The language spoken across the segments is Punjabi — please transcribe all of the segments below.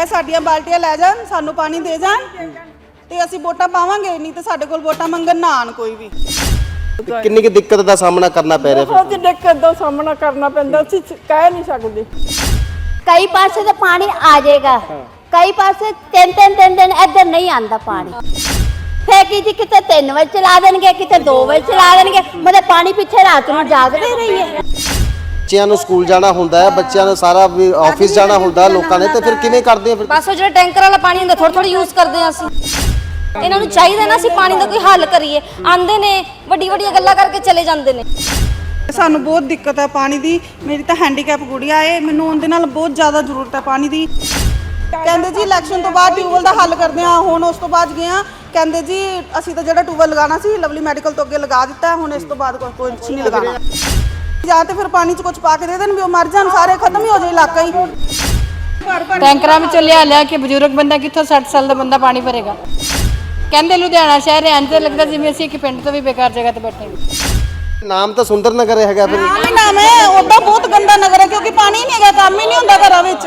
ਇਹ ਸਾਡੀਆਂ ਬਾਲਟੀਆਂ ਲੈ ਜਾਣ ਸਾਨੂੰ ਪਾਣੀ ਦੇ ਜਾਣ ਤੇ ਅਸੀਂ ਵੋਟਾਂ ਪਾਵਾਂਗੇ ਨਹੀਂ ਤੇ ਸਾਡੇ ਕੋਲ ਵੋਟਾਂ ਮੰਗਣ ਨਾ ਆਣ ਕੋਈ ਵੀ। ਤੇ ਕਿੰਨੀ ਕਿ ਦਿੱਕਤ ਦਾ ਸਾਹਮਣਾ ਕਰਨਾ ਪੈ ਰਿਹਾ ਫਿਰ? ਬਹੁਤ ਦਿੱਕਤ ਦਾ ਸਾਹਮਣਾ ਕਰਨਾ ਪੈਂਦਾ ਅਸੀਂ ਕਹਿ ਨਹੀਂ ਸਕਦੇ। ਕਈ ਪਾਸੇ ਤੇ ਪਾਣੀ ਆ ਜਾਏਗਾ। ਕਈ ਪਾਸੇ ਤਿੰਨ ਤਿੰਨ ਤਿੰਨ ਦਿਨ ਇੱਧਰ ਨਹੀਂ ਆਂਦਾ ਪਾਣੀ। ਫੇਕੀ ਜੀ ਕਿਤੇ 3 ਵਜੇ ਚਲਾ ਦੇਣਗੇ ਕਿਤੇ 2 ਵਜੇ ਚਲਾ ਦੇਣਗੇ। ਮਤਲਬ ਪਾਣੀ ਪਿੱਛੇ ਰਾਤ ਨੂੰ ਜਾਗਦੇ ਰਹੀਏ। ਬੱਚਿਆਂ ਨੂੰ ਸਕੂਲ ਜਾਣਾ ਹੁੰਦਾ ਹੈ ਬੱਚਿਆਂ ਨੂੰ ਸਾਰਾ ਵੀ ਆਫਿਸ ਜਾਣਾ ਹੁੰਦਾ ਲੋਕਾਂ ਨੇ ਤੇ ਫਿਰ ਕਿਵੇਂ ਕਰਦੇ ਆ ਫਿਰ? ਬਸ ਉਹ ਜਿਹੜਾ ਟੈਂਕਰ ਵਾਲਾ ਪਾਣੀ ਹੁੰਦਾ ਥੋੜਾ ਥੋੜਾ ਯੂਜ਼ ਕਰਦੇ ਆ ਅਸੀਂ। ਇਹਨਾਂ ਨੂੰ ਚਾਹੀਦਾ ਨਾ ਅਸੀਂ ਪਾਣੀ ਦਾ ਕੋਈ ਹੱਲ ਕਰੀਏ। ਆਂਦੇ ਨੇ ਵੱਡੀ ਵੱਡੀਆਂ ਗੱਲਾਂ ਕਰਕੇ ਚਲੇ ਜਾਂਦੇ ਨੇ। ਸਾਨੂੰ ਬਹੁਤ ਦਿੱਕਤ ਹੈ ਪਾਣੀ ਦੀ। ਮੇਰੀ ਤਾਂ ਹੈਂਡੀਕੈਪ ਗੁੜੀਆ ਏ ਮੈਨੂੰ ਉਹਦੇ ਨਾਲ ਬਹੁਤ ਜ਼ਿਆਦਾ ਜ਼ਰੂਰਤ ਹੈ ਪਾਣੀ ਦੀ। ਕਹਿੰਦੇ ਜੀ ਇਲੈਕਸ਼ਨ ਤੋਂ ਬਾਅਦ ਟਿਊਬਲ ਦਾ ਹੱਲ ਕਰਦੇ ਆ ਹੁਣ ਉਸ ਤੋਂ ਬਾਅਦ ਗਏ ਆ ਕਹਿੰਦੇ ਜੀ ਅਸੀਂ ਤਾਂ ਜਿਹੜਾ ਟਿਊਬਲ ਲਗਾਉਣਾ ਸੀ ਲਵਲੀ ਮੈਡੀਕਲ ਤੋਂ ਅੱਗੇ ਲਗਾ ਦਿੱਤਾ ਹੁਣ ਇਸ ਤੋਂ ਬਾਅਦ ਕੋਈ ਕੋਈ ਨਹੀਂ ਲਗਾਉਣਾ। ਜਾਂ ਤੇ ਫਿਰ ਪਾਣੀ 'ਚ ਕੁਝ ਪਾ ਕੇ ਦੇ ਦੇਣ ਵੀ ਉਹ ਮਰ ਜਾਣ ਸਾਰੇ ਖਤਮ ਹੀ ਹੋ ਜਾਏ ਇਲਾਕਾ ਹੀ। ਟੈਂਕਰਾਂ ਵਿੱਚ ਲਿਆ ਲਿਆ ਕੇ ਬਜ਼ੁਰਗ ਬੰਦਾ ਕਿੱਥੋਂ 60 ਸਾਲ ਦਾ ਬੰਦਾ ਪਾਣੀ ਭਰੇਗਾ? ਕਹਿੰਦੇ ਲੁਧਿਆਣਾ ਸ਼ਹਿਰ ਹੈ ਅੰਦਰ ਲੱਗਦਾ ਜਿਵੇਂ ਅਸੀਂ ਇੱਕ ਪਿੰਡ ਤੋਂ ਵੀ ਬੇਕਾਰ ਜਗ੍ਹਾ ਤੇ ਬੈਠੇ ਹਾਂ। ਨਾਮ ਤਾਂ ਸੁੰਦਰ ਨਗਰ ਹੈਗਾ ਫਿਰ। ਨਾਮ ਹੀ ਨਾਮ ਹੈ ਉਹਦਾ ਬਹੁਤ ਗੰਦਾ ਨਗਰ ਹੈ ਕਿਉਂਕਿ ਪਾਣੀ ਹੀ ਨਹੀਂ ਹੈਗਾ ਕੰਮ ਹੀ ਨਹੀਂ ਹੁੰਦਾ ਘਰਾਂ ਵਿੱਚ।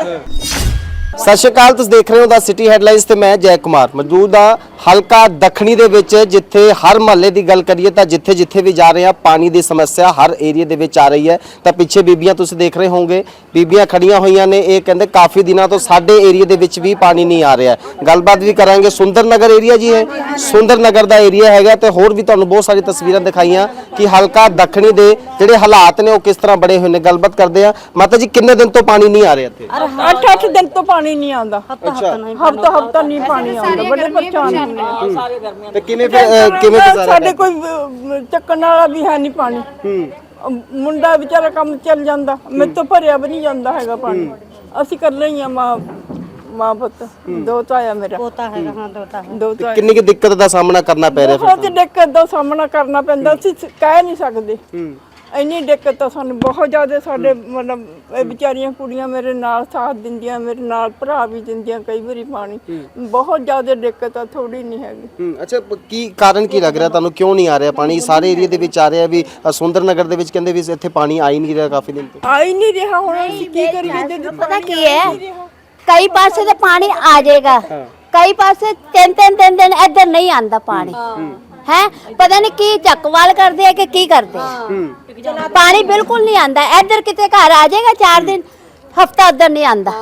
ਸਤਿ ਸ਼੍ਰੀ ਅਕਾਲ ਤੁਸੀਂ ਦੇਖ ਰਹੇ ਹੋ ਦਾ ਸਿਟੀ ਹੈਡਲਾਈਨਸ ਤੇ ਮੈਂ ਜੈ ਕੁਮਾਰ। ਮੌਜੂਦ ਆ ਹਲਕਾ ਦੱਖਣੀ ਦੇ ਵਿੱਚ ਜਿੱਥੇ ਹਰ ਮਹੱਲੇ ਦੀ ਗੱਲ ਕਰੀਏ ਤਾਂ ਜਿੱਥੇ ਜਿੱਥੇ ਵੀ ਜਾ ਰਹੇ ਆ ਪਾਣੀ ਦੀ ਸਮੱਸਿਆ ਹਰ ਏਰੀਆ ਦੇ ਵਿੱਚ ਆ ਰਹੀ ਹੈ। ਤਾਂ ਪਿੱਛੇ ਬੀਬੀਆਂ ਤੁਸੀਂ ਦੇਖ ਰਹੇ ਹੋਵੋਗੇ ਬੀਬੀਆਂ ਖੜੀਆਂ ਹੋਈਆਂ ਨੇ ਇਹ ਕਹਿੰਦੇ ਕਾਫੀ ਦਿਨਾਂ ਤੋਂ ਸਾਡੇ ਏਰੀਆ ਦੇ ਵਿੱਚ ਵੀ ਪਾਣੀ ਨਹੀਂ ਆ ਰਿਹਾ। ਗੱਲਬਾਤ ਵੀ ਕਰਾਂਗੇ ਸੁੰਦਰ ਨਗਰ ਏਰੀਆ ਜੀ ਹੈ ਸੁੰਦਰ ਨਗਰ ਦਾ ਏਰੀਆ ਹੈਗਾ ਤੇ ਹੋਰ ਵੀ ਤੁਹਾਨੂੰ ਬਹੁਤ ਸਾਰੀ ਤਸਵੀਰਾਂ ਦਿਖਾਈਆਂ ਕਿ ਹਲਕਾ ਦੱਖਣੀ ਦੇ ਜਿਹੜੇ ਹਾਲਾਤ ਨੇ ਉਹ ਕਿਸ ਤਰ੍ਹਾਂ ਬੜੇ ਹੋਏ ਨੇ ਗੱਲਬਾਤ ਕਰਦੇ ਆ ਮਾਤਾ ਜੀ ਕਿੰਨੇ ਦਿਨ ਤੋਂ ਪਾਣੀ ਨਹੀਂ ਆ ਰਿਹਾ ਇੱਥੇ? ਅੱਠ ਅੱਠ ਦਿਨ ਤੋਂ ਪਾਣੀ ਨਹੀਂ ਆਉਂਦਾ। ਹਫਤਾ ਹਫਤਾ ਨਹੀਂ ਪਾਣੀ ਆਉਂਦਾ ਬੜੇ ਪਰੇਸ਼ਾਨ ਹੁੰਦੇ ਆ ਤੇ ਕਿਵੇਂ ਫਿਰ ਅਹ, ਕਿਵੇਂ ਗੁਜ਼ਾਰਾ ਸਾਡੇ ਕੋਈ ਅਹ, ਚੱਕਣ ਵਾਲਾ ਵੀ ਹੈ ਨਹੀਂ ਪਾਣੀ। ਮੁੰਡਾ ਵਿਚਾਰਾ ਕੰਮ ਚੱਲ ਜਾਂਦਾ। ਮੇਰੇ ਤੋਂ ਭਰਿਆ ਵੀ ਨਹੀਂ ਜਾਂਦਾ ਹੈਗਾ ਪਾਣੀ। ਅਸੀਂ ਕਰ ਲਈ ਆ ਮਾਂ ਮਾਂ ਪੁੱਤ। ਦੋ ਤਾਇਆ ਮੇਰਾ। ਦੋਤਾ ਹੈਗਾ ਹਾਂ। ਦੋਤਾ ਦੋਤਾ ਕਿੰਨੀ ਕਿ ਦਿੱਕਤ ਦਾ ਸਾਹਮਣਾ ਕਰਨਾ ਪੈ ਰਿਹਾ ਫਿਰ ਬਹੁਤ ਦਿੱਕਤ ਦਾ ਸਾਹਮਣਾ ਕਰਨਾ ਪੈਂਦਾ। ਅਸੀਂ ਕਹਿ ਨਹੀਂ ਸਕਦੇ। ਇੰਨੀ ਦਿੱਕਤ ਤਾਂ ਸਾਨੂੰ ਬਹੁਤ ਜ਼ਿਆਦਾ ਸਾਡੇ ਮਤਲਬ ਇਹ ਵਿਚਾਰੀਆਂ ਕੁੜੀਆਂ ਮੇਰੇ ਨਾਲ ਸਾਥ ਦਿੰਦੀਆਂ ਮੇਰੇ ਨਾਲ ਭਰਾ ਵੀ ਦਿੰਦੀਆਂ ਕਈ ਵਾਰੀ ਪਾਣੀ। ਬਹੁਤ ਜ਼ਿਆਦਾ ਦਿੱਕਤ ਆ ਥੋੜੀ ਨਹੀਂ ਹੈਗੀ। ਹੂੰ ਅੱਛਾ ਪ- ਕੀ ਕਾਰਨ ਕੀ ਲੱਗ ਰਿਹਾ ਤੁਹਾਨੂੰ? ਕਿਉਂ ਨਹੀਂ ਆ ਰਿਹਾ ਪਾਣੀ? ਸਾਰੇ ਏਰੀਆ ਦੇ ਵਿੱਚ ਆ ਰਿਹਾ ਵੀ ਅ, ਸੁੰਦਰ ਨਗਰ ਦੇ ਵਿੱਚ ਕਹਿੰਦੇ ਵੀ ਇੱਥੇ ਪਾਣੀ ਆ ਹੀ ਨਹੀਂ ਰਿਹਾ ਕਾਫੀ ਦਿਨ ਤੋਂ। ਆ ਹੀ ਨਹੀਂ ਰਿਹਾ ਹੁਣ ਅਸੀਂ ਕੀ ਕਰੀਏ? ਜਦੋਂ ਪਤਾ ਕੀ ਹੈ? ਕਈ ਪਾਸੇ ਤੇ ਪਾਣੀ ਆ ਜਾਏਗਾ। ਕਈ ਪਾਸੇ ਤਿੰਨ ਤਿੰਨ ਤਿੰਨ ਦਿਨ ਇੱਧਰ ਨਹੀਂ ਆਂਦਾ ਪਾਣੀ। ਹੈ? ਪਤਾ ਨਹੀਂ ਕੀ ਚੱਕਵਾਲ ਕਰਦੇ ਆ ਕਿ ਕੀ ਕਰਦੇ ਆ। ਪਾਣੀ ਬਿਲਕੁਲ ਨਹੀਂ ਆਂਦਾ। ਇੱਧਰ ਕਿਤੇ ਘਰ ਆ ਜਾਏਗਾ 4 ਦਿਨ ਹਫਤਾ ਉੱਧਰ ਨਹੀਂ ਆਂਦਾ।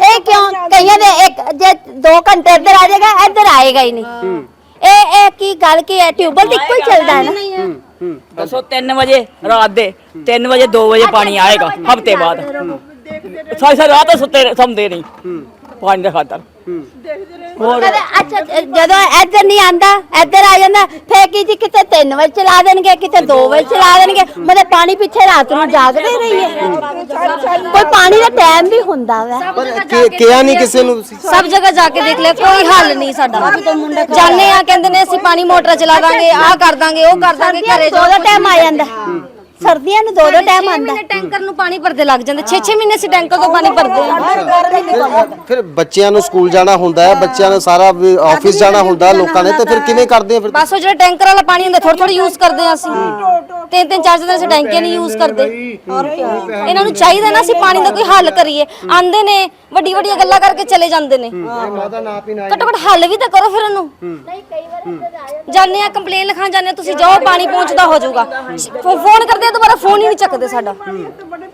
ਇਹ ਕਿਉਂ? ਕਈਆਂ ਦੇ ਇੱਕ ਜੇ 2 ਘੰਟੇ ਇੱਧਰ ਆ ਜਾਏਗਾ ਇੱਧਰ ਆਏਗਾ ਹੀ ਨਹੀਂ ਇਹ ਇਹ ਕੀ ਗੱਲ ਕੀ ਹੈ? ਟਿਊਬਲ ਤੇ ਹੀ ਚੱਲਦਾ ਹੈ ਨਾ ਦੱਸੋ 3 ਵਜੇ ਰਾਤ ਦੇ 3 ਵਜੇ 2 ਵਜੇ ਪਾਣੀ ਆਏਗਾ ਹਫ਼ਤੇ ਬਾਅਦ। ਸਾਰੀ ਸਾਰੀ ਰਾਤ ਸੁੱਤੇ ਸੌਂਦੇ ਨਹੀਂ। ਪਾਣੀ ਦਾ ਖਾਤਰ। ਕਦੇ ਅੱਛਾ ਜਦੋਂ ਇੱਧਰ ਨਹੀਂ ਆਂਦਾ ਇੱਧਰ ਆ ਜਾਂਦਾ ਫੇਰ ਕੀ ਜੀ ਕਿਤੇ 3 ਵਜੇ ਚਲਾ ਦੇਣਗੇ ਕਿਤੇ 2 ਵਜੇ ਚਲਾ ਦੇਣਗੇ ਮਤਲਬ ਪਾਣੀ ਪਿੱਛੇ ਰਾਤ ਨੂੰ ਜਾਗਦੇ ਰਹੀਏ ਕੋਈ ਪਾਣੀ ਦਾ ਟਾਈਮ ਵੀ ਹੁੰਦਾ ਵਾ। ਪਰ ਕਿ- ਕਿਹਾ ਨਹੀਂ ਕਿਸੇ ਨੂੰ ਤੁਸੀਂ? ਸਭ ਜਗ੍ਹਾ ਜਾ ਕੇ ਦੇਖ ਲਿਆ ਕੋਈ ਹੱਲ ਨਹੀਂ ਸਾਡਾ। ਜਾਣੇ ਆ। ਕਹਿੰਦੇ ਨੇ ਅਸੀਂ ਪਾਣੀ ਮੋਟਰ ਚਲਾ ਦਾਂਗੇ ਆਹ ਕਰ ਦਾਂਗੇ ਉਹ ਕਰ ਦਾਂਗੇ ਘਰੇ ਨੂੰ ਦੋ ਦੋ ਟਾਈਮ ਆ ਜਾਂਦਾ। ਸਰਦੀਆਂ ਨੂੰ ਦੋ ਦੋ ਟਾਈਮ ਆਂਦਾ ਮਹੀਨੇ ਟੈਂਕਰ ਨੂੰ ਪਾਣੀ ਭਰਦੇ ਲੱਗ ਜਾਂਦੇ। 6-6 ਮਹੀਨੇ ਅਸੀਂ ਟੈਂਕਰ ਤੋਂ ਪਾਣੀ ਭਰਦੇ ਆ ਫਿਰ ਬੱਚਿਆਂ ਨੂੰ ਸਕੂਲ ਜਾਣਾ ਹੁੰਦਾ ਹੈ ਬੱਚਿਆਂ ਨੂੰ ਸਾਰਾ ਵੀ ਆਫਿਸ ਜਾਣਾ ਹੁੰਦਾ ਲੋਕਾਂ ਨੇ ਤੇ ਫਿਰ ਕਿਵੇਂ ਕਰਦੇ ਆ ਫਿਰ? ਬਸ ਉਹ ਜਿਹੜਾ ਟੈਂਕਰ ਵਾਲਾ ਪਾਣੀ ਹੁੰਦਾ ਥੋੜਾ ਥੋੜਾ ਯੂਜ਼ ਕਰਦੇ ਆ ਅਸੀਂ। ਤਿੰਨ ਤਿੰਨ ਚਾਰ ਚਾਰ ਦਿਨ ਅਸੀਂ ਟੈਂਕੀਆਂ ਨਹੀਂ ਯੂਜ਼ ਕਰਦੇ। ਇਹਨਾਂ ਨੂੰ ਚਾਹੀਦਾ ਨਾ ਅਸੀਂ ਪਾਣੀ ਦਾ ਕੋਈ ਹੱਲ ਕਰੀਏ। ਆਂਦੇ ਨੇ ਵੱਡੀ ਵੱਡੀਆਂ ਗੱਲਾਂ ਕਰਕੇ ਚਲੇ ਜਾਂਦੇ ਨੇ। ਘੱਟੋ ਘੱਟ ਹੱਲ ਵੀ ਤਾਂ ਕਰੋ ਫਿਰ ਉਹਨੂੰ। ਜਾਣੇ ਆ ਕੰਪਲੇਨ ਲਿਖਾਣ ਜਾਂਦੇ ਆ, ਤੁਸੀਂ ਜਾਓ ਪਾਣੀ ਪਹੁੰਚਦਾ ਹੋ ਜਾਊਗਾ। ਫੋ- ਫੋਨ ਕਰਦੇ ਮੁੜੇ ਦੁਬਾਰਾ ਫੋਨ ਹੀ ਨਹੀਂ ਚੱਕਦੇ ਸਾਡਾ।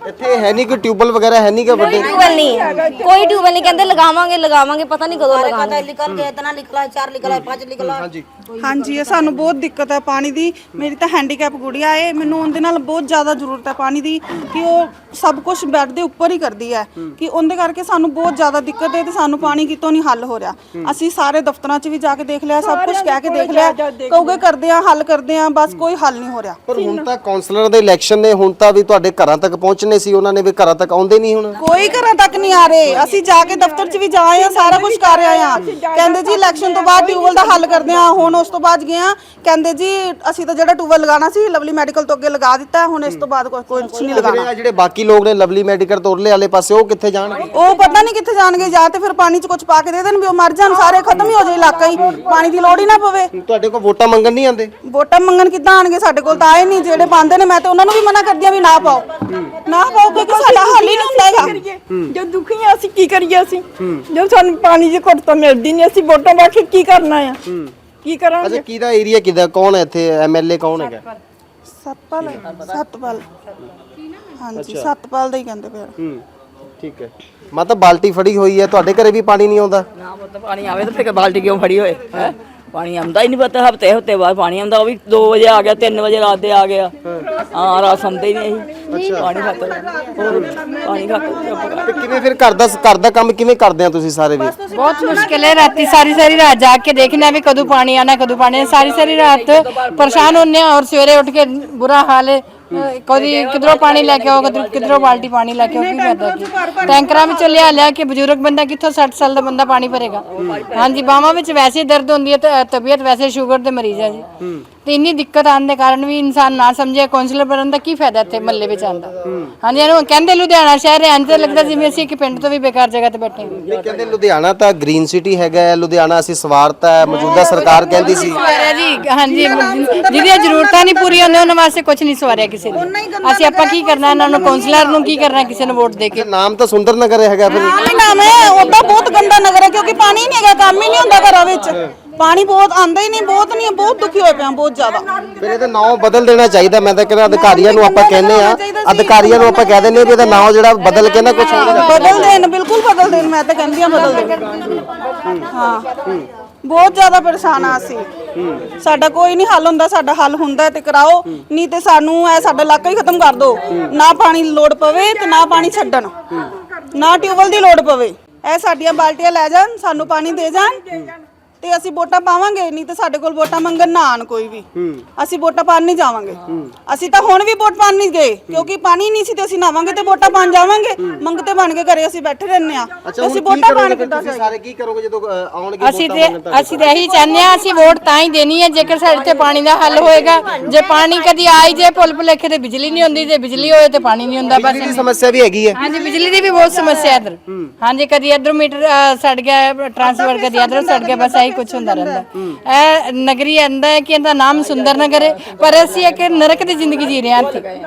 ਇੱਥੇ ਹੈ ਨਹੀਂ ਕੋਈ ਟਿਊਬਲ ਵਗੈਰਾ ਹੈ ਨਹੀਂ ਕਿ ਵੱਡੇ। ਟਿਊਬਲ ਨਹੀਂ। ਕੋਈ ਟਿਊਬਲ ਨਹੀਂ। ਕਹਿੰਦੇ ਲਗਾਵਾਂਗੇ ਲਗਾਵਾਂਗੇ ਪਤਾ ਨਹੀਂ ਕਦੋਂ ਲਗਾਵਾਂਗੇ। ਨਿਕਲ ਗਿਆ ਇਤਨਾ ਨਿਕਲਾ ਚਾਰ ਨਿਕਲਾ ਪੰਜ ਨਿਕਲਾ। ਹਾਂਜੀ। ਹਾਂਜੀ ਇਹ ਸਾਨੂੰ ਬਹੁਤ ਦਿੱਕਤ ਹੈ ਪਾਣੀ ਦੀ। ਮੇਰੀ ਤਾਂ ਹੈਂਡੀਕੈਪ ਗੁੜੀਆ ਏ। ਮੈਨੂੰ ਉਹਦੇ ਨਾਲ ਬਹੁਤ ਜ਼ਿਆਦਾ ਜ਼ਰੂਰਤ ਹੈ ਪਾਣੀ ਦੀ ਕਿ ਉਹ ਸਭ ਕੁਝ ਬੈੱਡ ਦੇ ਉੱਪਰ ਹੀ ਕਰਦੀ ਹੈ। ਕਿ ਉਹਦੇ ਕਰਕੇ ਸਾਨੂੰ ਬਹੁਤ ਜ਼ਿਆਦਾ ਦਿੱਕਤ ਹੈ ਤੇ ਸਾਨੂੰ ਪਾਣੀ ਕਿਤੋਂ ਨਹੀਂ ਹੱਲ ਹੋ ਰਿਹਾ। ਅਸੀਂ ਸਾਰੇ ਦਫ਼ਤਰਾਂ 'ਚ ਵੀ ਜਾ ਕੇ ਦੇਖ ਲਿਆ ਸਭ ਕੁਝ ਕਹਿ ਕੇ ਦੇਖ ਲਿਆ। ਕਹੋਗੇ ਕਰਦੇ ਆ ਹੱਲ ਕਰਦੇ ਆ ਬਸ ਕੋਈ ਹੱਲ ਨਹੀਂ ਹੋ ਰਿਹਾ। ਪਰ ਹੁਣ ਤਾਂ ਕਾਉਂਸਲਰ ਦੇ ਇਲੈਕਸ਼ਨ ਨੇ ਹੁਣ ਤਾਂ ਵੀ ਤੁਹਾਡੇ ਘਰਾਂ ਤੱਕ ਪਹੁੰਚਣੇ ਸੀ ਉਹਨਾਂ ਨੇ ਵੀ ਘਰਾਂ ਤੱਕ ਆਉਂਦੇ ਨਹੀਂ ਹੁਣ? ਕੋਈ ਘਰਾਂ ਤੱਕ ਨਹੀਂ ਆ ਰਹੇ। ਅਸੀਂ ਜਾ ਕੇ ਦਫ਼ਤਰ 'ਚ ਵੀ ਜਾ ਆਏ ਆ ਸਾਰਾ ਕੁਝ ਕਰ ਆਏ ਆ ਕਹਿੰਦੇ ਜੀ ਇਲੈਕਸ਼ਨ ਤੋਂ ਬਾਅਦ ਟਿਊਬਲ ਦਾ ਹੱਲ ਕਰਦੇ ਆ ਹੁਣ ਉਸ ਤੋਂ ਬਾਅਦ ਗਏ ਆ ਕਹਿੰਦੇ ਜੀ ਅਸੀਂ ਤਾਂ ਜਿਹੜਾ ਟਿਊਬਲ ਲਗਾਉਣਾ ਸੀ ਲਵਲੀ ਮੈਡੀਕਲ ਤੋਂ ਅੱਗੇ ਲਗਾ ਦਿੱਤਾ ਹੁਣ ਇਸ ਤੋਂ ਬਾਅਦ ਕੋਈ ਕੁਝ ਨਹੀਂ ਲਗਾਉਣਾ। ਜਿਹੜੇ ਬਾਕੀ ਲੋਕ ਨੇ ਲਵਲੀ ਮੈਡੀਕਲ ਤੋਰਲੇ ਵਾਲੇ ਪਾਸੇ ਉਹ ਕਿੱਥੇ ਜਾਣਗੇ? ਉਹ ਪਤਾ ਨਹੀਂ ਕਿੱਥੇ ਜਾਣਗੇ ਜਾਂ ਤੇ ਫਿਰ ਪਾਣੀ 'ਚ ਕੁਝ ਪਾ ਕੇ ਦੇ ਦੇਣ ਵੀ ਉਹ ਮਰ ਜਾਣ ਸਾਰੇ ਖਤਮ ਹੀ ਹੋ ਜਾਏ ਇਲਾਕਾ ਹੀ। ਪਾਣੀ ਦੀ ਲੋੜ ਹੀ ਨਾ ਪਵੇ। ਤੁਹਾਡੇ ਕੋਲ ਵੋਟਾਂ ਮੰਗਣ ਨਹੀਂ ਆਉਂਦੇ? ਵੋਟਾਂ ਮੰਗਣ ਕਿੱਦਾਂ ਆਣਗੇ ਸਾਡੇ ਕੋਲ ਤਾਂ ਆਏ ਨਹੀਂ ਜਿਹੜੇ ਪਾਉਂਦੇ ਨੇ ਮੈਂ ਤੇ ਉਹਨਾਂ ਨੂੰ ਵੀ ਮਨਾ ਕਰਦੀ ਆ ਵੀ ਨਾ ਪਾਓ। ਨਾ ਪਾਓ ਕਿਉਂਕਿ ਸਾਡਾ ਹੱਲ ਹੀ ਨਹੀਂ ਹੁੰਦਾ ਹੈਗਾ। ਜਦ ਦੁਖੀ ਆ ਅਸੀਂ ਕੀ ਕਰੀਏ ਅਸੀਂ? ਜਦ ਸਾਨੂੰ ਪਾਣੀ ਦੀ ਘੁੱਟ ਤਾਂ ਮਿਲਦੀ ਨਹੀਂ ਅਸੀਂ ਵੋਟਾਂ ਪਾ ਕੇ ਕੀ ਕਰਨਾ ਆ? ਕੀ ਕਰਾਂਗੇ? ਅੱਛਾ ਕਿਹਦਾ ਏਰੀਆ ਕਿਹਦਾ? ਕੌਣ ਹੈ ਇੱਥੇ? ਐਮਐਲਏ ਕੌਣ ਹੈਗਾ? ਸਤਪਾਲ। ਸਤਪਾਲ ਹਾਂਜੀ ਸਤਪਾਲ ਦਾ ਹੀ ਕਹਿੰਦੇ ਪਏ ਆ। ਹੂੰ ਠੀਕ ਹੈ। ਮਾਤਾ ਬਾਲਟੀ ਫੜੀ ਹੋਈ ਹੈ ਤੁਹਾਡੇ ਘਰੇ ਵੀ ਪਾਣੀ ਨਹੀਂ ਆਉਂਦਾ? ਨਾ ਮਤਲਬ ਪਾਣੀ ਆਵੇ ਤਾਂ ਫਿਰ ਬਾਲਟੀ ਕਿਉਂ ਫੜੀ ਹੋਏ ਹੈਂ? ਪਾਣੀ ਆਉਂਦਾ ਹੀ ਨਹੀਂ ਪਤਾ ਹਫ਼ਤੇ ਹਫ਼ਤੇ ਬਾਅਦ ਪਾਣੀ ਆਉਂਦਾ ਉਹ ਵੀ 2 ਵਜੇ ਆ ਗਿਆ 3 ਵਜੇ ਰਾਤ ਦੇ ਆ ਗਿਆ। ਹਾਂ ਰਾਤ ਸੌਂਦੇ ਹੀ ਨਹੀਂ ਅਸੀਂ। ਪਾਣੀ ਖਾਤਰ ਪਾਣੀ ਖਾਤਰ ਤੇ ਕਿਵੇਂ ਫਿਰ ਘਰ ਦਾ ਕੰਮ ਕਿਵੇਂ ਕਰਦੇ ਆ ਤੁਸੀਂ ਸਾਰੇ ਵੀ? ਬਹੁਤ ਮੁਸ਼ਕਿਲ ਹੈ ਰਾਤੀ ਸਾਰੀ ਸਾਰੀ ਰਾਤ ਜਾ ਕੇ ਦੇਖਣਾ ਵੀ ਕਦੋਂ ਪਾਣੀ ਆਣਾ ਕਦੋਂ ਪਾਣੀ ਸਾਰੀ ਸਾਰੀ ਰਾਤ ਪਰੇਸ਼ਾਨ ਹੁੰਨੇ ਔਰ ਸਵੇਰੇ ਉੱਠ ਕੇ ਬੁਰਾ ਹਾਲ ਹੈ। ਕਦੀ ਕਿਧਰੋਂ ਪਾਣੀ ਲੈ ਕੇ ਆਓ ਕਦੀ ਕਿਧਰੋਂ ਬਾਲਟੀ ਪਾਣੀ ਲੈ ਕੇ ਆਓ ਕੀ ਕਰਦਾ ਟੈਂਕਰਾਂ ਵਿੱਚ ਲਿਆ ਲਿਆ ਕੇ ਬਜ਼ੁਰਗ ਬੰਦਾ ਕਿੱਥੋਂ 60 ਸਾਲ ਦਾ ਬੰਦਾ ਪਾਣੀ ਭਰੇਗਾ? ਹਾਂਜੀ ਬਾਹਾਂ ਵਿੱਚ ਵੈਸੇ ਦਰਦ ਹੁੰਦੀ ਹੈ ਤੇ ਤਬੀਅਤ ਵੈਸੇ ਸ਼ੂਗਰ ਦੇ ਮਰੀਜ਼ ਹੈ ਜੀ। ਤੇ ਇੰਨੀ ਦਿੱਕਤ ਆਉਣ ਦੇ ਕਾਰਨ ਵੀ ਇਨਸਾਨ ਨਾ ਸਮਝੇ ਕਾਉਂਸਲਰ ਬਣਨ ਦਾ ਕੀ ਫਾਇਦਾ ਇੱਥੇ ਮੱਲੇ ਵਿੱਚ ਆਂਦਾ ਹਾਂਜੀ ਇਹਨੂੰ ਕਹਿੰਦੇ ਲੁਧਿਆਣਾ ਸ਼ਹਿਰ ਹੈ ਤਾਂ ਲੱਗਦਾ ਜਿਵੇਂ ਅਸੀਂ ਇੱਕ ਪਿੰਡ ਤੋਂ ਵੀ ਬੇਕਾਰ ਜਗ੍ਹਾ ਤੇ ਬੈਠੇ ਹਾਂ। ਇਹ ਕਹਿੰਦੇ ਲੁਧਿਆਣਾ ਤਾਂ ਗ੍ਰੀਨ ਸਿਟੀ ਹੈਗਾ ਹੈ ਲੁਧਿਆਣਾ ਅਸੀਂ ਸਵਾਰਤਾ ਹੈ ਮੌਜੂਦਾ ਸਰਕਾਰ ਕਹਿੰਦੀ ਸੀ। ਸਵਾਰਿਆ ਜੀ ਹਾਂਜੀ ਜਿਹਦੀਆਂ ਜ਼ਰੂਰਤਾਂ ਨਹੀਂ ਪੂਰੀਆਂ ਹੁੰਦੀਆਂ ਉਹਨਾਂ ਵਾਸਤੇ ਕੁਝ ਨਹੀਂ ਸਵਾਰਿਆ ਕਿਸੇ ਨੇ ਅਸੀਂ ਆਪਾਂ ਕੀ ਕਰਨਾ ਇਹਨਾਂ ਨੂੰ ਕਾਉਂਸਲਰ ਨੂੰ ਕੀ ਕਰਨਾ ਕਿਸੇ ਨੂੰ ਵੋਟ ਦੇ ਕੇ? ਨਾਮ ਤਾਂ ਸੁੰਦਰ ਨਗਰ ਹੈਗਾ ਫਿਰ। ਨਾਮ ਹੀ ਨਾਮ ਹੈ ਉਹਦਾ ਬਹੁਤ ਗੰਦਾ ਨਗਰ ਹੈ ਕਿਉਂਕਿ ਪਾਣੀ ਹੀ ਨਹੀਂ ਹੈਗਾ ਕੰਮ ਹੀ ਨਹੀਂ ਹੁੰਦਾ ਘਰਾਂ ਵਿੱਚ। ਪਾਣੀ ਬਹੁਤ ਆਂਦਾ ਹੀ ਨਹੀਂ ਬਹੁਤ ਨਹੀਂ ਬਹੁਤ ਦੁਖੀ ਹੋਏ ਪਏ ਆ ਬਹੁਤ ਜ਼ਿਆਦਾ। ਫਿਰ ਇਹਦਾ ਨਾਮ ਬਦਲ ਦੇਣਾ ਚਾਹੀਦਾ ਮੈਂ ਤਾਂ ਕਹਿੰਦਾ ਅਧਿਕਾਰੀਆਂ ਨੂੰ ਆਪਾਂ ਕਹਿੰਦੇ ਆ ਅਧਿਕਾਰੀਆਂ ਨੂੰ ਆਪਾਂ ਕਹਿ ਦਿੰਦੇ ਆ ਵੀ ਇਹਦਾ ਨਾਮ ਜਿਹੜਾ ਬਦਲ ਕੇ ਨਾ ਕੁਝ ਬਦਲ ਦੇਣ ਬਿਲਕੁਲ ਬਦਲ ਦੇਣ ਮੈਂ ਤਾਂ ਕਹਿੰਦੀ ਆ ਬਦਲ ਦੇਣ। ਹਾਂ। ਬਹੁਤ ਜ਼ਿਆਦਾ ਪਰੇਸ਼ਾਨ ਆ ਅਸੀਂ। ਸਾਡਾ ਕੋਈ ਨਹੀਂ ਹੱਲ ਹੁੰਦਾ ਸਾਡਾ ਹੱਲ ਹੁੰਦਾ ਤੇ ਕਰਾਓ। ਨਹੀਂ ਤੇ ਸਾਨੂੰ ਐ ਸਾਡਾ ਇਲਾਕਾ ਹੀ ਖਤਮ ਕਰ ਦਿਓ ਨਾ ਪਾਣੀ ਦੀ ਲੋੜ ਪਵੇ ਤੇ ਨਾ ਪਾਣੀ ਛੱਡਣ। ਨਾ ਟਿਊਬਲ ਦੀ ਲੋੜ ਪਵੇ। ਇਹ ਸਾਡੀਆਂ ਬਾਲਟੀਆਂ ਲੈ ਜਾਣ ਸਾਨੂੰ ਪਾਣੀ ਦੇ ਜਾਣ। ਤੇ ਅਸੀਂ ਵੋਟਾਂ ਪਾਵਾਂਗੇ ਨਹੀਂ ਤੇ ਸਾਡੇ ਕੋਲ ਵੋਟਾਂ ਮੰਗਣ ਨਾ ਆਣ ਕੋਈ ਵੀ। ਅਸੀਂ ਵੋਟਾਂ ਪਾਣ ਨਹੀਂ ਜਾਵਾਂਗੇ। ਅਸੀਂ ਤਾਂ ਹੁਣ ਵੀ ਵੋਟ ਪਾਣ ਨਹੀਂ ਗਏ ਕਿਉਂਕਿ ਪਾਣੀ ਨਹੀਂ ਸੀ ਤੇ ਅਸੀਂ ਨਾਵਾਂਗੇ ਤੇ ਵੋਟਾਂ ਪਾਣ ਜਾਵਾਂਗੇ। ਮੰਗਤੇ ਬਣ ਕੇ ਘਰੇ ਅਸੀਂ ਬੈਠੇ ਰਹਿੰਦੇ ਆ ਤੇ ਅਸੀਂ ਵੋਟਾਂ ਪਾਣ ਕਿੱਦਾਂ ਤੁਸੀਂ ਸਾਰੇ ਕੀ ਕਰੋਗੇ ਜਦੋਂ ਆਉਣਗੇ ਅਸੀਂ ਤੇ ਅਸੀਂ ਤੇ ਇਹੀ ਚਾਹੁੰਦੇ ਆ ਅਸੀਂ ਵੋਟ ਤਾਂ ਹੀ ਦੇਣੀ ਹੈ ਜੇਕਰ ਸਾਡੇ ਤੇ ਪਾਣੀ ਦਾ ਹੱਲ ਹੋਏਗਾ। ਜੇ ਪਾਣੀ ਕਦੀ ਆਈ ਜੇ ਪੁੱਲ ਭੁਲੇਖੇ ਤੇ ਬਿਜਲੀ ਨਹੀਂ ਹੁੰਦੀ ਜੇ ਬਿਜਲੀ ਹੋਏ ਤੇ ਪਾਣੀ ਨਹੀਂ ਹੁੰਦਾ ਬਸ ਸਮੱਸਿਆ ਵੀ ਹੈਗੀ ਹੈ। ਹਾਂਜੀ ਬਿਜਲੀ ਦੀ ਵੀ ਬਹੁਤ ਸਮੱਸਿਆ ਹੈ ਇੱਧਰ। ਹਾਂਜੀ ਕਦੀ ਇੱਧਰੋਂ ਮੀਟਰ ਸੜ ਗਿਆ ਟਰਾਂਸਫਰ ਕਦੀ ਇੱਧਰੋਂ ਸੜ ਗਿਆ ਬਸ ਇਹੀ ਕੁਝ ਹੁੰਦਾ ਰਹਿੰਦਾ ਇਹ ਨਗਰੀ ਇਹਦਾ ਹੈ ਕਿ ਇਹਦਾ ਨਾਮ ਸੁੰਦਰ ਨਗਰ ਹੈ ਪਰ ਅਸੀਂ ਇੱਕ ਨਰਕ ਦੀ ਜ਼ਿੰਦਗੀ ਜੀ ਰਹੇ ਹਾਂ ਇੱਥੇ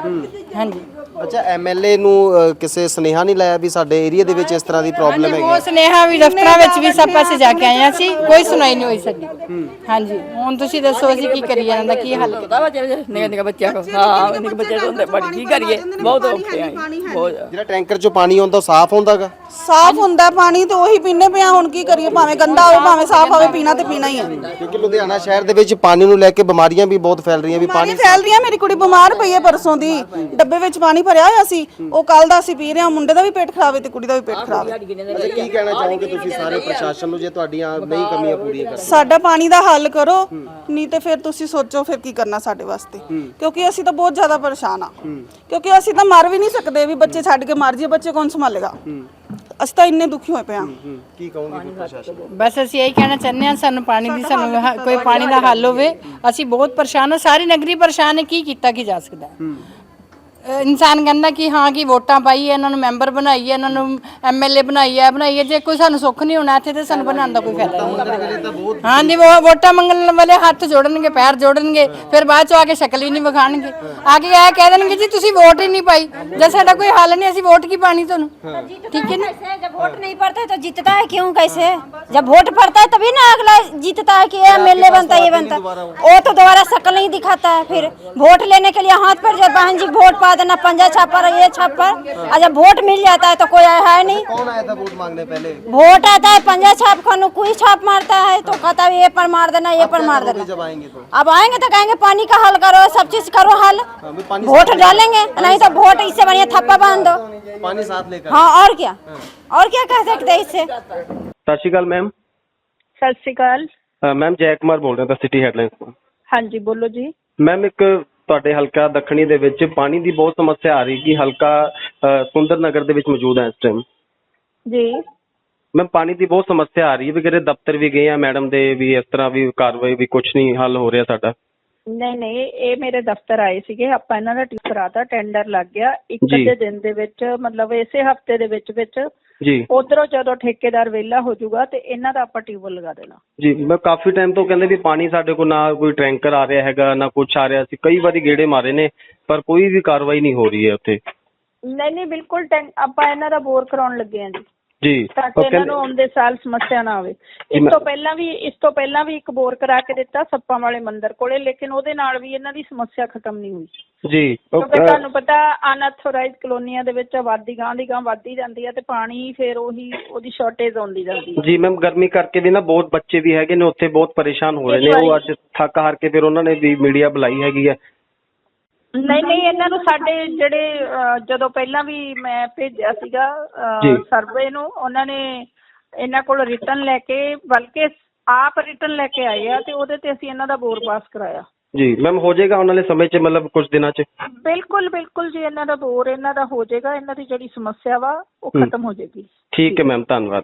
ਹਾਂਜੀ ਅੱਛਾ ਐਮਐਲਏ ਨੂੰ ਅ, ਕਿਸੇ ਸੁਨੇਹਾ ਨਹੀਂ ਲਾਇਆ ਵੀ ਸਾਡੇ ਏਰੀਆ ਦੇ ਵਿੱਚ ਇਸ ਤਰ੍ਹਾਂ ਦੀ ਪ੍ਰੋਬਲਮ ਹੈਗੀ ਉਹ ਸੁਨੇਹਾ ਵੀ ਦਫ਼ਤਰਾਂ ਵਿੱਚ ਵੀ ਸਭ ਪਾਸੇ ਜਾ ਕੇ ਆਏ ਹਾਂ ਅਸੀਂ। ਕੋਈ ਸੁਣਾਈ ਨਹੀਂ ਹੋਈ ਸਾਡੀ। ਹਾਂਜੀ ਹੁਣ ਤੁਸੀਂ ਦੱਸੋ ਅਸੀਂ ਕੀ ਕਰੀਏ ਇਹਨਾਂ ਦਾ ਕੀ ਹੱਲ ਕਰੀਏ? ਪਤਾ ਬੱਚੇ ਨਿੱਕੇ ਨਿੱਕੇ ਬੱਚਿਆਂ ਕੋ ਹਾਂ ਨਿੱਕੇ ਬੱਚੇ ਹੁੰਦੇ ਬੜੀ ਕੀ ਕਰੀਏ? ਬਹੁਤ ਔਖੇ ਆ ਬਹੁਤ ਜਿਹੜਾ ਟੈਂਕਰ 'ਚੋਂ ਪਾਣੀ ਆਉਂਦਾ ਉਹ ਸਾਫ਼ ਹੁੰਦਾਗਾ? ਸਾਫ਼ ਹੁੰਦਾ ਪਾਣੀ ਤੇ ਉਹੀ ਪੀਣੇ ਪਿਆ ਹੁਣ ਕੀ ਕਰੀਏ? ਭਾਵੇਂ ਗੰਦਾ ਹੋਵੇ ਭਾਵੇਂ ਸਾਫ਼ ਹੋਵੇ ਪੀਣਾ ਤੇ ਪੀਣਾ ਹੀ ਹੈ ਕਿਉਂਕਿ ਲੁਧਿਆਣਾ ਸ਼ਹਿਰ ਦੇ ਵਿੱਚ ਪਾਣੀ ਨੂੰ ਲੈ ਕੇ ਬਿਮਾਰੀਆਂ ਵੀ ਬਹੁਤ ਫੈਲ ਰਹੀਆਂ ਵੀ ਪਾਣੀ ਫੈਲ ਰਹੀ ਹੈ ਮੇਰੀ ਕੁੜੀ ਬਿਮਾਰ ਪਈ ਹੈ ਪਰਸੋਂ ਦੀ। ਡੱਬੇ ਵਿੱਚ ਪਾਣੀ ਭਰਿਆ ਹੋਇਆ ਸੀ ਉਹ ਕੱਲ ਦਾ ਅਸੀਂ ਪੀ ਰਹੇ ਹਾਂ ਮੁੰਡੇ ਦਾ ਵੀ ਪੇਟ ਖਰਾਬ ਹੈ ਤੇ ਕੁੜੀ ਦਾ ਵੀ ਪੇਟ ਖਰਾਬ ਹੈ। ਅੱਛਾ ਕੀ ਕਹਿਣਾ ਚਾਹੋਗੇ ਤੁਸੀਂ ਸਾਰੇ ਪ੍ਰਸ਼ਾਸਨ ਨੂੰ ਜੇ ਤੁਹਾਡੀਆਂ ਨਹੀਂ ਕਮੀਆਂ ਪੂਰੀਆਂ ਕਰ ਸਾਡਾ ਪਾਣੀ ਦਾ ਹੱਲ ਕਰੋ ਨਹੀਂ ਤੇ ਫਿਰ ਤੁਸੀਂ ਸੋਚੋ ਫਿਰ ਕੀ ਕਰਨਾ ਸਾਡੇ ਵਾਸਤੇ। ਕਿਉਂਕਿ ਅਸੀਂ ਤਾਂ ਬਹੁਤ ਜ਼ਿਆਦਾ ਪਰੇਸ਼ਾਨ ਆ ਕਿਉਂਕਿ ਅਸੀਂ ਤਾਂ ਮਰ ਵੀ ਨਹੀਂ ਸਕਦੇ ਵੀ ਬੱਚੇ ਛੱਡ ਕੇ ਮਰ ਜਾਈਏ ਬੱਚੇ ਕੌਣ ਸੰਭਾਲੇਗਾ? ਅਸੀਂ ਤਾਂ ਇੰਨੇ ਦੁਖੀ ਹੋਏ ਪਏ ਆ ਕੀ ਕਹੋਗੇ ਫਿਰ ਪ੍ਰਸ਼ਾਸਨ? ਨੂੰ? ਬਸ ਅਸੀਂ ਇਹੀ ਕਹਿਣਾ ਚਾਹੁੰਦੇ ਹਾਂ ਸਾਨੂੰ ਪਾਣੀ ਦੀ ਸਾਨੂੰ ਹ- ਕੋਈ ਪਾਣੀ ਦਾ ਹੱਲ ਹੋਵੇ। ਅਸੀਂ ਬਹੁਤ ਪਰੇਸ਼ਾਨ ਹਾਂ ਸਾਰੀ ਨਗਰੀ ਪਰੇਸ਼ਾਨ ਹੈ ਕੀ ਕੀਤਾ ਕੀ ਜਾ ਸਕਦਾ ਹੈ? ਅਹ ਇਨਸਾਨ ਕਹਿੰਦਾ ਕਿ ਹਾਂ ਕਿ ਵੋਟਾਂ ਪਾਈਏ ਇਹਨਾਂ ਨੂੰ ਮੈਂਬਰ ਬਣਾਈਏ ਇਹਨਾਂ ਨੂੰ ਐਮਐਲਏ ਬਣਾਈਏ ਬਣਾਈਏ ਜੇ ਕੋਈ ਸਾਨੂੰ ਸੁੱਖ ਨਹੀਂ ਹੋਣਾ ਇੱਥੇ ਤੇ ਸਾਨੂੰ ਬਣਾਉਣ ਦਾ ਕੋਈ ਫਾਇਦਾ ਨਹੀਂ ਹਾਂ ਜੀ ਉਹ ਵੋਟਾਂ ਮੰਗਣ ਵਾਲੇ ਹੱਥ ਜੋੜਨਗੇ ਪੈਰ ਜੋੜਨਗੇ ਫਿਰ ਬਾਅਦ ਚ ਆ ਕੇ ਸ਼ਕਲ ਵੀ ਨਹੀਂ ਵਿਖਾਣਗੇ ਆ ਕੇ ਇਹ ਕਹਿ ਦੇਣਗੇ ਜੀ ਤੁਸੀਂ ਵੋਟ ਹੀ ਨਹੀਂ ਪਾਈ ਜੇ ਸਾਡਾ ਕੋਈ ਹੱਲ ਨਹੀਂ ਅਸੀਂ ਵੋਟ ਕੀ ਪਾਣੀ ਤੁਹਾਨੂੰ ਠੀਕ ਹੈ ਨਾ कैसे जब वोट नहीं पड़ता है तो जीतता है क्यों कैसे जब वोट पड़ता है तभी ना अगला जीतता है कि ये एमएलए बनता है ये बनता है वो तो दोबारा शक्ल नहीं दिखाता है फिर वोट लेने के लिए हाथ पर जब बहन जी वोट पा छपा देना पंजा छापर ये छापर और जब वोट मिल जाता है तो कोई आया है नहीं। कौन आया था वोट मांगने पहले? वोट आता है पंजा छाप खान कोई छाप मारता है तो हाँ। कहता है ये पर मार देना ये पर मार देना। जब आएँगे तो? अब आएँगे तो कहेंगे पानी का हल करो सब चीज़ करो हल। हाँ, वोट डालेंगे नहीं तो वोट इससे बढ़िया थप्पा बाँध दो। पानी साथ लेकर हाँ और क्या? हाँ। और क्या कह सकते हैं इससे? सत श्रीकाल मैम। सत श्रीकाल मैम जय कुमार बोल रहे हैं सिटी हेडलाइंस हाँ जी बोलो जी। मैम एक ਤੁਹਾਡੇ ਹਲਕਾ ਦੱਖਣੀ ਦੇ ਵਿੱਚ ਪਾਣੀ ਦੀ ਬਹੁਤ ਸਮੱਸਿਆ ਆ ਰਹੀ ਕਿ ਹਲਕਾ ਅ, ਸੁੰਦਰ ਨਗਰ ਦੇ ਵਿੱਚ ਮੌਜੂਦ ਹੈ ਇਸ ਟਾਈਮ ਜੀ। ਮੈਮ ਪਾਣੀ ਦੀ ਬਹੁਤ ਸਮੱਸਿਆ ਆ ਰਹੀ ਹੈ ਵੀ ਕਿਤੇ ਦਫ਼ਤਰ ਵੀ ਗਏ ਆ ਮੈਡਮ ਦੇ ਵੀ ਇਸ ਤਰ੍ਹਾਂ ਵੀ ਕਾਰਵਾਈ ਵੀ ਕੁਝ ਨਹੀਂ ਹੱਲ ਹੋ ਰਿਹਾ ਸਾਡਾ। ਨਹੀਂ ਨਹੀਂ ਇਹ ਮੇਰੇ ਦਫ਼ਤਰ ਆਏ ਸੀਗੇ ਆਪਾਂ ਇਹਨਾਂ ਦਾ ਟਿਊ ਕਰਾਤਾ ਟੈਂਡਰ ਲੱਗ ਗਿਆ। ਇੱਕ ਜੀ। ਅੱਧੇ ਦਿਨ ਦੇ ਵਿੱਚ ਮਤਲਬ ਇਸੇ ਹਫ਼ਤੇ ਦੇ ਵਿੱਚ ਵਿੱਚ ਜੀ। ਉਧਰੋਂ ਜਦੋਂ ਠੇਕੇਦਾਰ ਵਿਹਲਾ ਹੋ ਜਾਊਗਾ ਤੇ ਇਹਨਾਂ ਦਾ ਆਪਾਂ ਟਿਊਬਲ ਲਗਾ ਦੇਣਾ। ਜੀ ਮੈਂ ਕਾਫੀ ਟਾਈਮ ਤੋਂ ਕਹਿੰਦੇ ਵੀ ਪਾਣੀ ਸਾਡੇ ਕੋਲ ਨਾ ਕੋਈ ਟੈਂਕਰ ਆ ਰਿਹਾ ਹੈਗਾ ਨਾ ਕੁਝ ਆ ਰਿਹਾ। ਸੀ ਕਈ ਵਾਰੀ ਗੇੜੇ ਮਾਰੇ ਨੇ ਪਰ ਕੋਈ ਵੀ ਕਾਰਵਾਈ ਨਹੀਂ ਹੋ ਰਹੀ ਹੈ ਉੱਥੇ। ਨਹੀਂ ਨਹੀਂ ਬਿਲਕੁਲ ਟੈਂ- ਆਪਾਂ ਇਹਨਾਂ ਦਾ ਬੋਰ ਕਰਾਉਣ ਲੱਗੇ ਆ ਜੀ। ਜੀ। ਤਾਂ ਕਿ ਇਹਨਾਂ ਨੂੰ ਆਉਂਦੇ ਸਾਲ ਸਮੱਸਿਆ ਨਾ ਆਵੇ। ਇਸ ਤੋਂ ਪਹਿਲਾਂ ਵੀ ਇਸ ਤੋਂ ਪਹਿਲਾਂ ਵੀ ਇੱਕ ਬੋਰ ਕਰਾ ਕੇ ਦਿੱਤਾ ਸੱਪਾਂ ਵਾਲੇ ਮੰਦਿਰ ਕੋਲੇ ਲੇਕਿਨ ਉਹਦੇ ਨਾਲ ਵੀ ਇਹਨਾਂ ਦੀ ਸਮੱਸਿਆ ਖਤਮ ਨਹੀਂ ਹੋਈ। ਜੀ ਕਿਉਂਕਿ ਤੁਹਾਨੂੰ ਪਤਾ ਅਨਅਥੋਰਾਈਜ਼ ਕਲੋਨੀਆਂ ਦੇ ਵਿੱਚ ਆਬਾਦੀ ਗਾਂ ਦੀ ਗਾਂ ਵੱਧਦੀ ਜਾਂਦੀ ਹੈ ਤੇ ਪਾਣੀ ਫਿਰ ਉਹੀ ਉਹਦੀ ਸ਼ਾਰਟੇਜ ਆਉਂਦੀ ਜਾਂਦੀ ਹੈ ਜੀ ਮੈਮ ਗਰਮੀ ਕਰਕੇ ਵੀ ਨਾ ਬਹੁਤ ਬੱਚੇ ਵੀ ਹੈਗੇ ਨੇ ਉੱਥੇ ਬਹੁਤ ਪਰੇਸ਼ਾਨ ਹੋ ਰਹੇ ਨੇ। ਉਹ ਅੱਜ ਥੱਕ ਹਾਰ ਕੇ ਫਿਰ ਉਹਨਾਂ ਨੇ ਵੀ ਮੀਡੀਆ ਬੁਲਾਈ ਹੈਗੀ ਹੈ ਨਹੀਂ ਨਹੀਂ ਇਹਨਾਂ ਨੂੰ ਸਾਡੇ ਜਿਹੜੇ ਅਹ, ਜਦੋਂ ਪਹਿਲਾਂ ਵੀ ਮੈਂ ਭੇਜਿਆ ਸੀਗਾ ਜੀ। ਸਰਵੇ ਨੂੰ ਉਹਨਾਂ ਨੇ ਇਹਨਾਂ ਕੋਲ ਰਿਟਰਨ ਲੈ ਕੇ ਬਲਕਿ ਆਪ ਰਿਟਰਨ ਲੈ ਕੇ ਆਏ ਆ ਤੇ ਉਹਦੇ ਤੇ ਅਸੀਂ ਇਹਨਾਂ ਦਾ ਬੋਰ ਪਾਸ ਕਰਾਇਆ ਜੀ ਮੈਮ ਹੋ ਜਾਏਗਾ ਆਉਣ ਵਾਲੇ ਸਮੇਂ 'ਚ ਮਤਲਬ ਕੁਝ ਦਿਨਾਂ 'ਚ ਬਿਲਕੁਲ ਬਿਲਕੁਲ ਜੀ ਇਹਨਾਂ ਦਾ ਬੋਰ ਇਹਨਾਂ ਦਾ ਹੋ ਜਾਏਗਾ ਇਹਨਾਂ ਦੀ ਜਿਹੜੀ ਸਮੱਸਿਆ ਵਾ ਉਹ ਹੂੰ। ਖਤਮ ਹੋ ਜਾਏਗੀ ਠੀਕ ਹੈ ਮੈਮ ਧੰਨਵਾਦ